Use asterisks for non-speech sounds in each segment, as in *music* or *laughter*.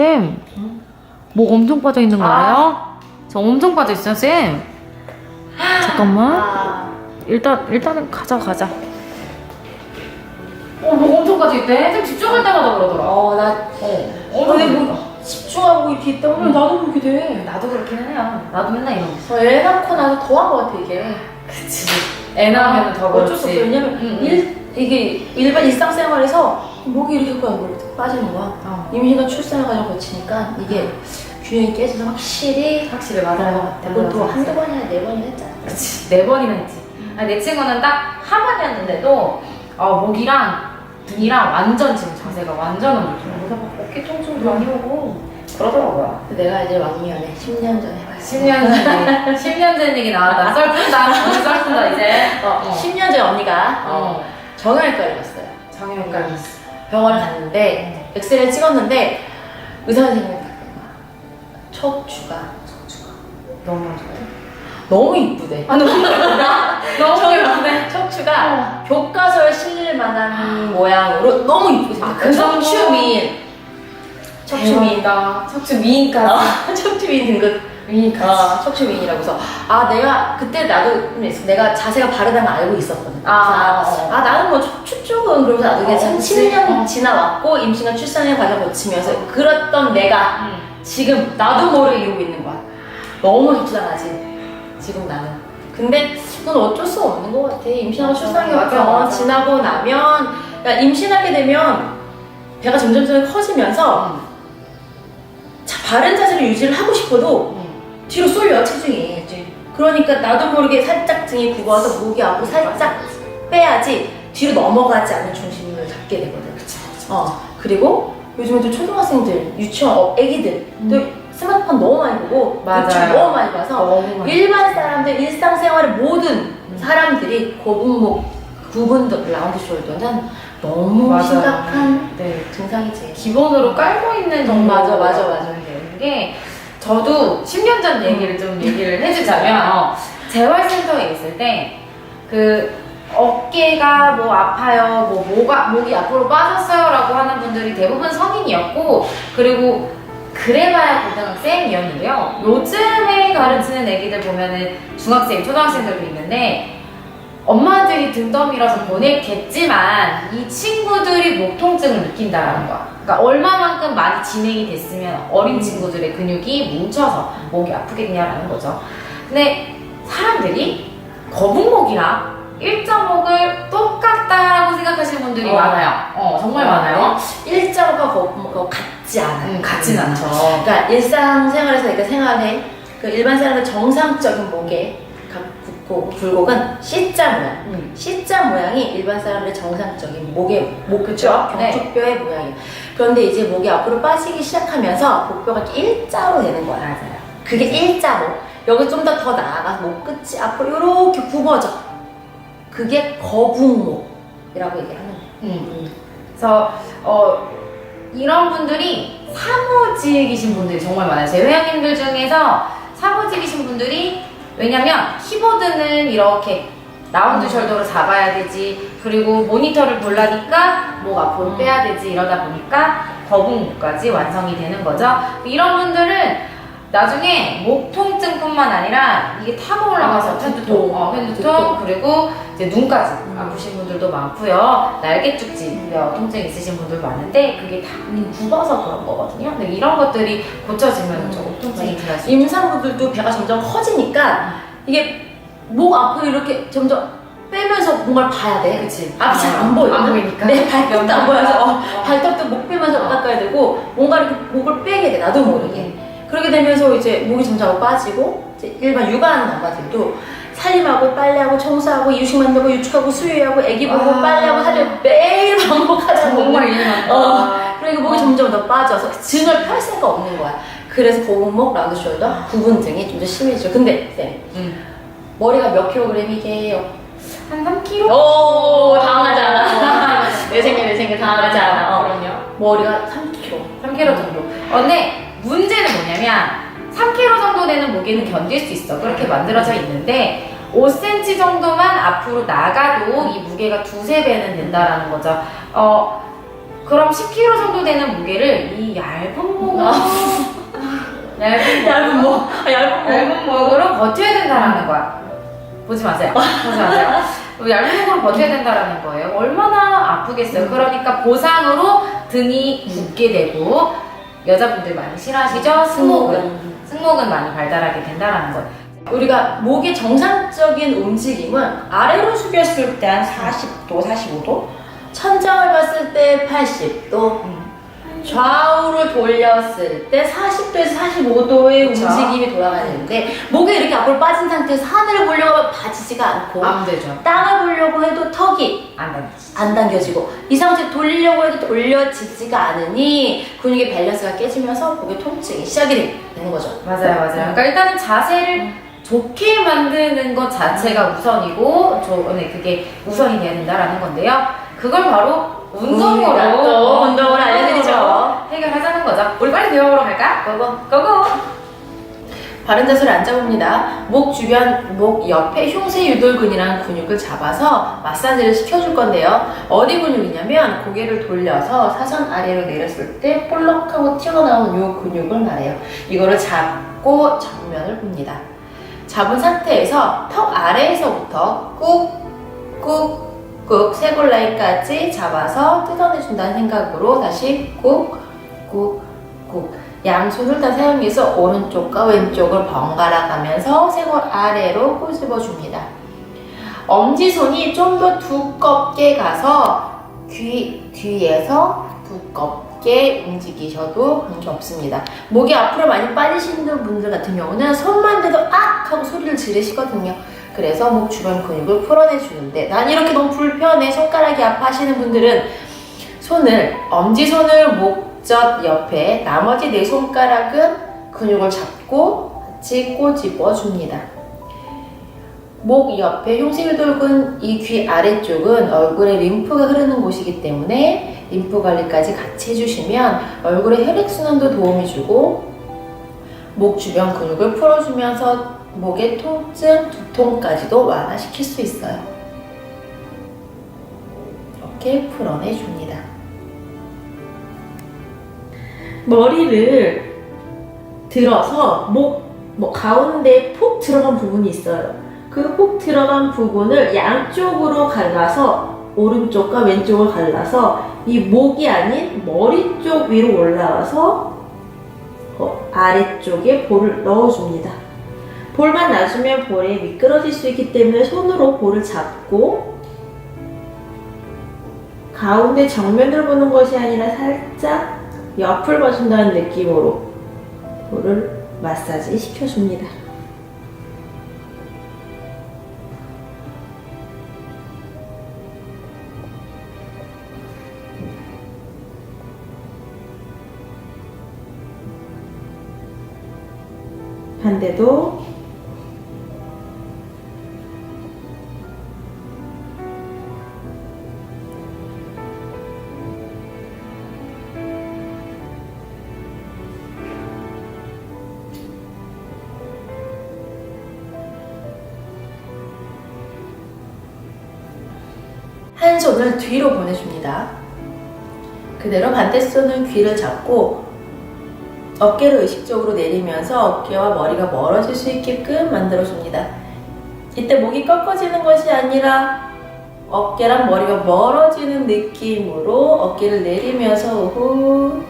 쌤, 목 엄청 빠져 있는 거 아. 저 엄청 빠져 있어요, 쌤. 잠깐만. 아, 일단 일단은 가자 가자. 어, 목 엄청 빠져 있대. 쌤 집중할 때마다 그러더라. 어, 나 어, 근데 뭐 집중하고 이렇게 있다 보면 나도 그렇게 돼. 나도 그렇긴 해요. 나도 맨날 있어. 어, 애 낳고 나서 더한 것 같아 이게. 그치. 애 낳으면 더 그렇지. 어쩔 수 없어. 왜냐면 응, 응. 일, 이게 일반 일상생활에서 목이 이렇게 자꾸 안 빠지는 거야. 어. 임신과 출산을 과정 거치니까 이게 균형이 깨져서 확실히 확실히 맞아요. 것 같아. 그것도 맞아, 한두. 번이나 네 번이나 했잖아. 그치. 네 번이나 했지. 아니, 내 친구는 딱 한 번이었는데도 어, 목이랑 등이랑 완전 지금 자세가 완전 안 좋더라고. 그래서 막 어깨 통증도 많이 오고 그러더라고요. 내가 이제 왕미연애 10년 전에 봤어. 10년 전에 10년 전 얘기 나왔다. 썰푼다. 썰푼다 이제. 어, 어. 10년 전에 언니가 어. 정형외과를 갔어요. 정형외과 갔어. 병원을 갔는데 엑스레이 찍었는데 의사 선생님이. 척추가 너무 안 좋아. 너무 이쁘대. 아 너무 예쁘다. *laughs* 너무 예쁘네. 척추가 교과서에 실릴 만한 모양으로 너무 이쁘게 생겼어. 그 정도? 척추 미인. 척추 미인. 척추 미인까지. 어, *laughs* 척추 미인 등급. 미인까지. 어, 척추 미인이라고 해서 아 내가 그때 나도 내가 자세가 바르다는 걸 알고 있었거든. 아, 그래서 어. 아 나는 뭐 척추 쪽은 그러면서 나도 이게 어, 참 그치. 10년 어. 지나왔고 임신과 출산의 과정 거치면서 그랬던 내가 응. 지금 나도 모르게 이러고 있는 거야. 너무 적당하지. 지금 나는. 근데 그건 어쩔 수 없는 것 같아. 임신하고 맞아, 출산이 맞아, 병원 맞아. 지나고 나면 그러니까 임신하게 되면 배가 점점 점 커지면서 응. 자, 바른 자세를 유지를 하고 싶어도 응. 뒤로 쏠려 체중이. 그러니까 나도 모르게 살짝 등이 굽어서 목이 아프고 살짝 빼야지 뒤로 넘어가지 않는 중심을 잡게 되거든. 어 그리고 요즘에 또 초등학생들 유치원 어, 애기들 또 스마트폰 너무 많이 보고 음. 맞아요. 유튜브 너무 많이 봐서 너무 많이. 일반 사람들 일상생활의 모든 음. 사람들이 거북목 구분도 라운드 숄더는 너무 맞아요. 심각한 네. 증상이지. 기본으로 깔고 있는 정도. 음, 맞아, 맞아, 맞아. 게 저도 10년 전 얘기를 좀 얘기를 해주자면 어, 재활센터에 있을 때 그 어깨가 뭐 아파요, 뭐 목가 목이 앞으로 빠졌어요라고 하는 분들이 대부분 성인이었고 그리고 그래봐야 고등학생이었는데요. 요즘에 가르치는 애기들 보면은 중학생, 초등학생들도 있는데 엄마들이 등 떠밀어서 보냈겠지만 이 친구들이 목 통증을 느낀다라는 거야. 그러니까 얼마만큼 많이 진행이 됐으면 어린 친구들의 근육이 뭉쳐서 목이 아프게 되냐라는 거죠. 근데 사람들이 거북목이랑 일자목을 똑같다라고 생각하시는 분들이 어. 많아요. 어, 정말 많아요. 일자로가 거북목하고 같지 않아요. 음, 같진 않죠. 그러니까 일상생활에서 이렇게 생활해 그 일반 사람의 정상적인 목의 각 굽고 굴곡은 C자 모양. 음. C자 모양이 일반 사람들의 정상적인 목의 목 그쵸? 네. 경축뼈의 모양이에요. 그런데 이제 목이 앞으로 빠지기 시작하면서 목뼈가 이렇게 일자로 되는 거야. 맞아요. 그게 일자목. 여기 좀 더 더 나아가서 목 끝이 앞으로 이렇게 굽어져. 그게 거북목이라고 얘기하는 거야. 음. 그래서 어, 이런 분들이 사무직이신 분들이 정말 많아요. 제 회원님들 중에서 사무직이신 분들이 왜냐면 키보드는 이렇게 라운드 숄더로 잡아야 되지 그리고 모니터를 보려니까 목 앞으로 음. 빼야 되지 이러다 보니까 거북목까지 완성이 되는 거죠. 이런 분들은 나중에 목 통증뿐만 아니라 이게 타고 올라가서 아, 두통. 어, 두통. 그리고 이제 눈까지 음. 아프신 분들도 많고요. 날개 쭉지 어, 통증 있으신 분들 많은데 그게 다 굽어서 그런 거거든요. 근데 이런 것들이 고쳐지면 음. 조금 통증이 있죠. 임산부들도 배가 점점 커지니까 이게 목 앞으로 이렇게 점점 빼면서 뭔가를 봐야 돼. 그치. 앞이 잘안 보여. 안 보이니까. 내 발톱도 안 보여서 어, 어. 발톱도 목 빼면서 어. 닦아야 되고 뭔가 이렇게 목을 빼게 돼. 나도 모르게. 그렇게 되면서 이제 목이 점점 빠지고 이제 일반 육아하는 엄마들도 살림하고 빨래하고 청소하고 이유식 만들고 유축하고 수유하고 애기 보고 아. 빨래하고 살림 매일 *laughs* 반복하다 정말 일이 많다. 어. 그러니까 목이 어. 점점 더 빠져서 등을 펼 수가 없는 거야. 그래서 거북목, 라운드 숄더, 구분 등이 좀 더 심해지죠. 근데 쌤, 음. 머리가 몇 킬로그램이게요? 한 3kg? 오, 당하지 않아. 내 생각, 내 생각 당하지 않아. 어. 그럼요. 머리가 3kg. 3kg 정도. 어, 문제는 뭐냐면 3kg 정도 되는 무게는 견딜 수 있어. 그렇게 만들어져 있는데 5cm 정도만 앞으로 나가도 이 무게가 두세 배는 된다라는 거죠. 어, 그럼 10kg 정도 되는 무게를 이 얇은 목으로 아. 얇은 *laughs* 얇은 목, 아, 얇은 목. 얇은 목으로 버텨야 된다라는 거야. 보지 마세요. 보지 마세요. 얇은 목으로 버텨야 된다라는 거예요. 얼마나 아프겠어요. 그러니까 보상으로 등이 붓게 되고 여자분들 많이 싫어하시죠? 승모근. 승모근 많이 발달하게 된다라는 거예요. 우리가 목의 정상적인 움직임은 아래로 숙였을 때 한 40도, 45도, 천장을 봤을 때 80도, 좌우를 돌렸을 때 40도에서 45도의 그쵸. 움직임이 돌아가는데 목이 이렇게 앞으로 빠진 상태에서 하늘을 보려고 하면 받치지가 않고 안 되죠. 땅을 보려고 해도 턱이 안 되죠. 안 당겨지고 이 상태 돌리려고 해도 돌려지지가 않으니 근육의 밸런스가 깨지면서 목의 통증이 시작이 되는 거죠. 맞아요, 맞아요. 그러니까 일단은 자세를 좋게 만드는 것 자체가 우선이고, 저, 네, 그게 우선이 된다라는 건데요. 그걸 바로 운동으로, 또 운동을 알려드리죠. 해결하자는 거죠. 우리 빨리 배워보러 갈까? 그거 고고! 바른 자세로 앉아봅니다. 목 주변, 목 옆에 흉쇄 유돌근이라는 근육을 잡아서 마사지를 시켜줄 건데요. 어디 근육이냐면 고개를 돌려서 사선 아래로 내렸을 때 볼록하고 튀어나온 이 근육을 말해요. 이거를 잡고 정면을 봅니다. 잡은 상태에서 턱 아래에서부터 꾹, 꾹, 꾹 쇄골 라인까지 잡아서 뜯어내준다는 생각으로 다시 꾹, 꾹, 꾹. 양손을 다 사용해서 오른쪽과 왼쪽을 번갈아 가면서 쇄골 아래로 꼬집어 줍니다. 엄지손이 좀 더 두껍게 가서 귀 뒤에서 두껍게 움직이셔도 관계없습니다. 목이 앞으로 많이 빠지시는 분들 같은 경우는 손만 대도 악! 하고 소리를 지르시거든요. 그래서 목 주변 근육을 풀어내 주는데 난 이렇게 너무 불편해 손가락이 아파 하시는 분들은 손을 엄지손을 목젖 옆에 나머지 네 손가락은 근육을 잡고 같이 꼬집어 줍니다. 목 옆에 흉쇄유돌근 이 귀 아래쪽은 얼굴에 림프가 흐르는 곳이기 때문에 림프 관리까지 같이 해주시면 얼굴의 혈액순환도 도움이 주고 목 주변 근육을 풀어주면서 목의 통증, 두통까지도 완화시킬 수 있어요. 이렇게 풀어내 줍니다. 머리를 들어서 목, 뭐 가운데 푹 들어간 부분이 있어요. 그푹 들어간 부분을 양쪽으로 갈라서 오른쪽과 왼쪽을 갈라서 이 목이 아닌 머리 쪽 위로 올라와서 어, 아래쪽에 볼을 넣어줍니다. 볼만 놔주면 볼에 미끄러질 수 있기 때문에 손으로 볼을 잡고 가운데 정면을 보는 것이 아니라 살짝 옆을 봐준다는 느낌으로 볼을 마사지 시켜줍니다. 반대도 손을 뒤로 보내줍니다. 그대로 반대손은 귀를 잡고 어깨를 의식적으로 내리면서 어깨와 머리가 멀어질 수 있게끔 만들어줍니다. 이때 목이 꺾어지는 것이 아니라 어깨랑 머리가 멀어지는 느낌으로 어깨를 내리면서 후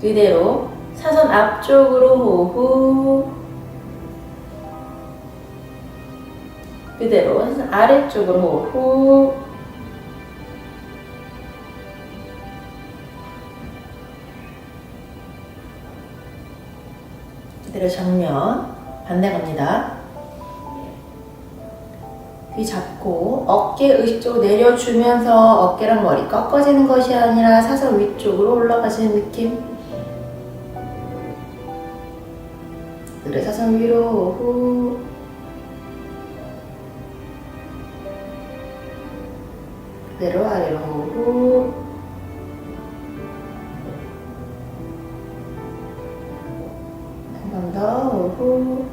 그대로 사선 앞쪽으로 후 그대로 아래쪽으로 후 그대로 정면 반대 갑니다. 귀 잡고 어깨 의식적으로 내려주면서 어깨랑 머리 꺾어지는 것이 아니라 사선 위쪽으로 올라가시는 느낌. 그래 사선 위로 후. 내려와야 하고. 한 번 더 오고.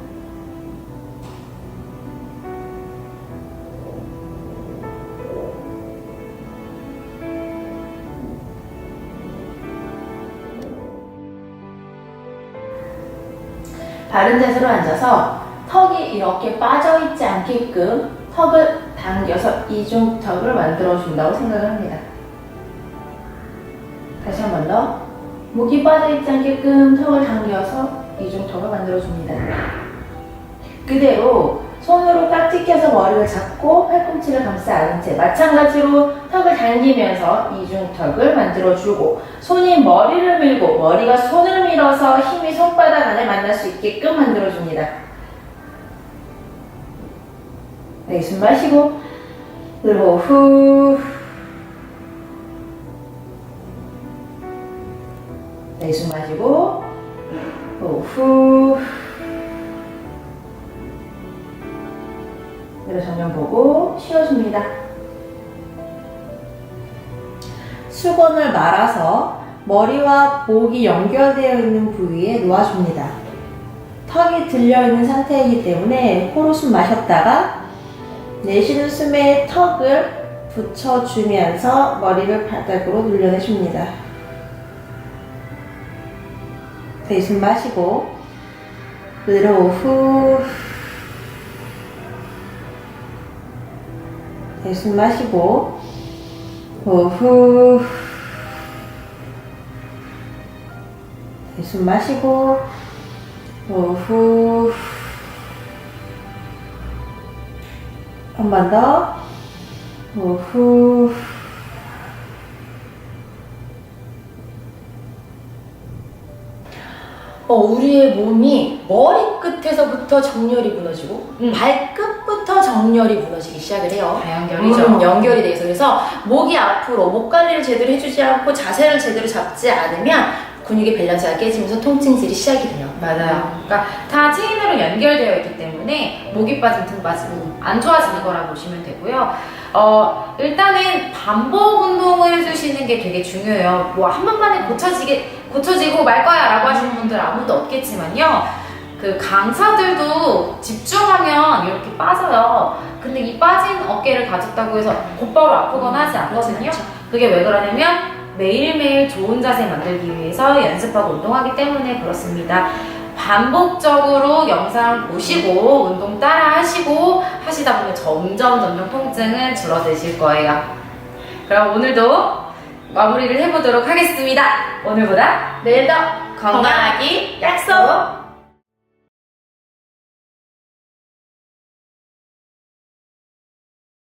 바른 자세로 앉아서 턱이 이렇게 빠져있지 않게끔 턱을 당겨서 이중턱을 만들어준다고 생각을 합니다. 다시 한 번 더. 목이 빠져있지 않게끔 턱을 당겨서 이중턱을 만들어줍니다. 그대로 손으로 딱 찍혀서 머리를 잡고 팔꿈치를 감싸 안은 채 마찬가지로 턱을 당기면서 이중턱을 만들어주고 손이 머리를 밀고 머리가 손을 밀어서 힘이 손바닥 안에 만날 수 있게끔 만들어줍니다. 네, 숨 마시고 들고 후 네, 숨 마시고 또 후. 내려 정면 보고 쉬어줍니다. 수건을 말아서 머리와 목이 연결되어 있는 부위에 놓아줍니다. 턱이 들려있는 상태이기 때문에 코로 숨 마셨다가 내쉬는 숨에 턱을 붙여주면서 머리를 바닥으로 눌려내줍니다. 네, 숨 마시고 들어 후. 네, 숨 마시고 후. 네, 숨 마시고 후 한 번 더. 후. 어, 우리의 몸이 머리끝에서부터 정렬이 무너지고 음. 발끝부터 정렬이 무너지기 시작을 해요. 다 연결이죠. 음, 연결이 돼서 그래서 목이 앞으로 목 관리를 제대로 해주지 않고 자세를 제대로 잡지 않으면 근육의 밸런스가 깨지면서 통증질이 시작이 돼요. 맞아요. 그러니까 다 체인으로 연결되어 있기 때문에 목이 빠짐, 등 빠짐 안 좋아지는 거라고 보시면 되고요. 어, 일단은 반복 운동을 해주시는 게 되게 중요해요. 뭐 한 번만에 고쳐지게 고쳐지고 말 거야 라고 하시는 분들 아무도 없겠지만요. 그 강사들도 집중하면 이렇게 빠져요. 근데 이 빠진 어깨를 가졌다고 해서 곧바로 아프거나 하지 않거든요. 그게 왜 그러냐면 매일매일 좋은 자세 만들기 위해서 연습하고 운동하기 때문에 그렇습니다. 반복적으로 영상 보시고 운동 따라 하시고 하시다 보면 점점 점점 통증은 줄어드실 거예요. 그럼 오늘도 마무리를 해보도록 하겠습니다. 오늘보다 내일 더 건강하기 약속!